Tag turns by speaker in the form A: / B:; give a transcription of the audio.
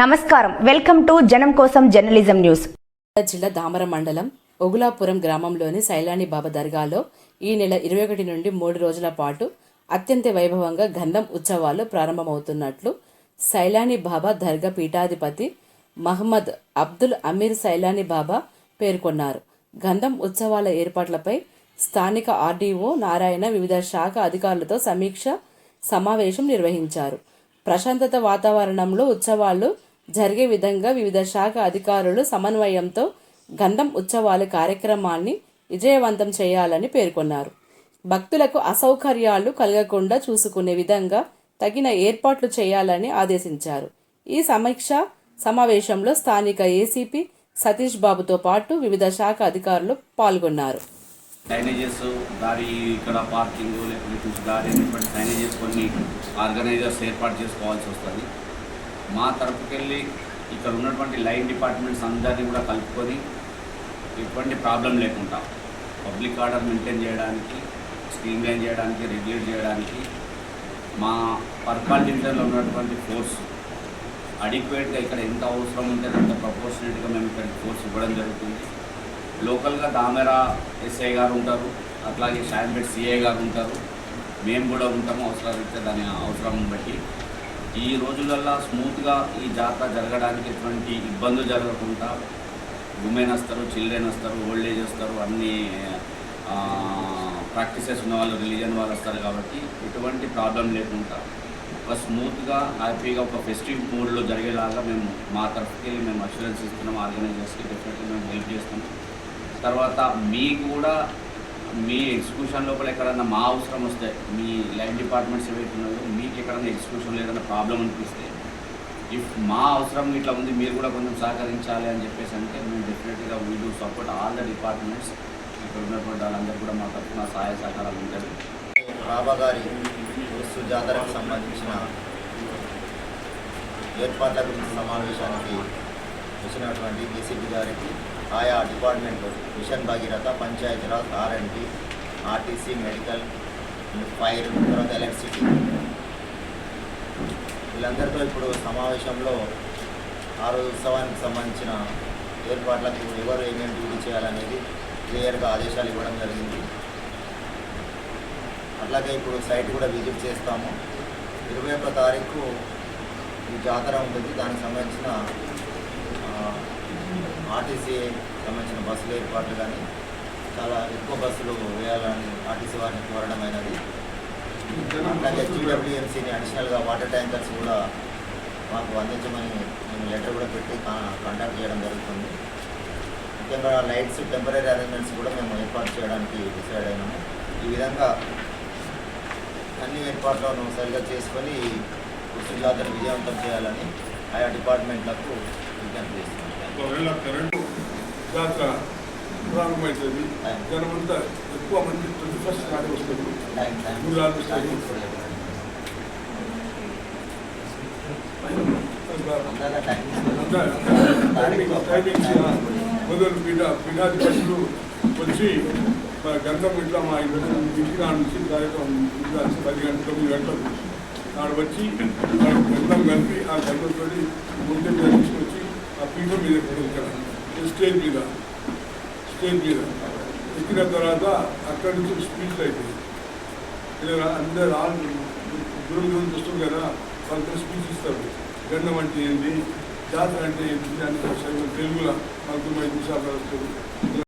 A: నమస్కారం. Welcome to జనం కోసం జర్నలిజం న్యూస్.
B: జిల్లా దామర మండలం ఒగులాపురం గ్రామంలోని సైలాని బాబా దర్గాలో ఈ నెల ఇరవై ఒకటి నుండి మూడు రోజుల పాటు అత్యంత వైభవంగా గంధం ఉత్సవాలు ప్రారంభమవుతున్నట్లు సైలాని బాబా దర్గా పీఠాధిపతి మహమ్మద్ అబ్దుల్ అమీర్ సైలాని బాబా పేర్కొన్నారు. గంధం ఉత్సవాల ఏర్పాట్లపై స్థానిక ఆర్డీఓ నారాయణ వివిధ శాఖ అధికారులతో సమీక్ష సమావేశం నిర్వహించారు. ప్రశాంతత వాతావరణంలో ఉత్సవాలు జరిగే విధంగా వివిధ శాఖ అధికారులు సమన్వయంతో గంధం ఉత్సవాలు కార్యక్రమాన్ని విజయవంతం చేయాలని పేర్కొన్నారు. భక్తులకు అసౌకర్యాలు కలగకుండా చూసుకునే విధంగా తగిన ఏర్పాట్లు చేయాలని ఆదేశించారు. ఈ సమీక్ష సమావేశంలో స్థానిక ఏసీపీ సతీష్ బాబుతో పాటు వివిధ శాఖ అధికారులు పాల్గొన్నారు.
C: సైనేజెస్ దారి ఇక్కడ పార్కింగ్ లేకపోతే దారి అనేటువంటి సైనేజెస్ కొన్ని ఆర్గనైజర్స్ ఏర్పాటు చేసుకోవాల్సి వస్తుంది. మా తరపుకెళ్ళి ఇక్కడ ఉన్నటువంటి లైన్ డిపార్ట్మెంట్స్ అందరినీ కూడా కలుపుకొని ఎటువంటి ప్రాబ్లం లేకుండా పబ్లిక్ ఆర్డర్ మెయింటైన్ చేయడానికి స్ట్రీమ్ లైన్ చేయడానికి రెగ్యులేట్ చేయడానికి మా పర్కాల్ డివిజన్లో ఉన్నటువంటి ఫోర్స్ అడిక్వేట్గా ఇక్కడ ఎంత అవసరం ఉంటే అంత ప్రపోర్షనేట్గా మేము ఇక్కడ ఫోర్స్ ఇవ్వడం జరుగుతుంది. లోకల్గా దామెరా ఎస్ఐ గారు ఉంటారు అట్లాగే షాంపేట్ సిఐ గారు ఉంటారు. మేము కూడా ఉంటాము అవసరమైతే దాని అవసరం బట్టి. ఈ రోజులల్లో స్మూత్గా ఈ జాతర జరగడానికి ఎటువంటి ఇబ్బందులు జరగకుండా ఉమెన్ వస్తారు చిల్డ్రన్ వస్తారు ఓల్డ్ ఏజ్ వస్తారు అన్ని ప్రాక్టీసెస్ ఉన్న వాళ్ళు రిలీజన్ వాళ్ళు వస్తారు కాబట్టి ఎటువంటి ప్రాబ్లం లేకుండా ఒక స్మూత్గా హ్యాపీగా ఒక ఫెస్టివ్ మూడ్లో జరిగేలాగా మేము మా తరఫుకి మేము అష్యూరెన్స్ ఇస్తున్నాం ఆర్గనైజర్స్కి డెఫినెట్గా మేము హెల్ప్ చేస్తున్నాం. తర్వాత మీ కూడా మీ ఎగ్జిక్యూషన్ లోపల ఎక్కడన్నా మా అవసరం వస్తే మీ లైఫ్ డిపార్ట్మెంట్స్ ఏవైతే మీకు ఎక్కడన్నా ఎగ్జిక్యూషన్లో ఏదైనా ప్రాబ్లం అనిపిస్తే ఇఫ్ మా అవసరం ఇట్లా ఉంది మీరు కూడా కొంచెం సహకరించాలి అని చెప్పేసి అంటే మేము డెఫినెట్గా we do support all the departments ఇక్కడ ఉన్నటువంటి వాళ్ళందరూ కూడా మా తరఫున సహాయ సహకారాలు ఉంటాయి.
D: బాబాగారి గారి జాతరకు సంబంధించిన ఏర్పాట్ల గురించి సమావేశానికి వచ్చినటువంటి డీసీపీ గారికి ఆయా డిపార్ట్మెంట్లు mission Bhagiratha Panchayati Raj RMD RTC medical fire తర్వాత ఎలక్ట్రిసిటీ వీళ్ళందరితో ఇప్పుడు సమావేశంలో ఆ రోజు ఉత్సవానికి సంబంధించిన ఏర్పాట్లకు ఎవరు ఏమేమి డ్యూటీ చేయాలనేది క్లియర్గా ఆదేశాలు ఇవ్వడం జరిగింది. అట్లాగే ఇప్పుడు సైట్ కూడా విజిట్ చేస్తాము. ఇరవై ఒక్క తారీఖు ఈ జాతర ఉంటుంది. దానికి సంబంధించిన ఆర్టీసీ సంబంధించిన బస్సుల ఏర్పాట్లు కానీ చాలా ఎక్కువ బస్సులు వేయాలని ఆర్టీసీ వారిని కోరడం అయినది. అట్లాగే జీడబ్ల్యూఎంసీని అడిషనల్గా వాటర్ ట్యాంకర్స్ కూడా మాకు అందించమని మేము లెటర్ కూడా పెట్టి కాంటాక్ట్ చేయడం జరుగుతుంది. ముఖ్యంగా లైట్స్ టెంపరీ అరేంజ్మెంట్స్ కూడా మేము ఏర్పాటు చేయడానికి డిసైడ్ అయినాము. ఈ విధంగా అన్ని ఏర్పాట్లను సరిగా చేసుకొని కృషి జాతర విజయవంతం చేయాలని ఆయా డిపార్ట్మెంట్లకు విజ్ఞప్తి చేస్తున్నాం
E: ఒకవేళ కరెంటు జాతర ప్రారంభమవుతుంది జనమంతా ఎక్కువ మంది ట్వంటీ ఫస్ట్ నాటి వస్తారు.
D: థ్యాంక్
E: మూడు నాలుగు వస్తాయి మొదలు పీఠ పీఠాధిపతులు వచ్చి మా గంధం ఇట్లా మా ఇంటికి నాడు నుంచి కార్యక్రమం పది గంటల తొమ్మిది గంటలు. నాడు వచ్చి గంధం కలిపి ఆ గంధంతో ముందే మీద పీఠం మీద ఇక్కడ స్టేజ్ మీద. స్టేజ్ మీద. ఎక్కిన తర్వాత అక్కడి నుంచి స్పీచ్లు అయిపోయింది. ఇలా అందరు ఆల్ దూరం చూస్తాం కదా వాళ్ళతో స్పీచ్ ఇస్తారు. గండం అంటే ఏంటి జాతర అంటే ఏంటి అని తెలుగులో మనకు ఐదు నిమిషాలు వస్తుంది.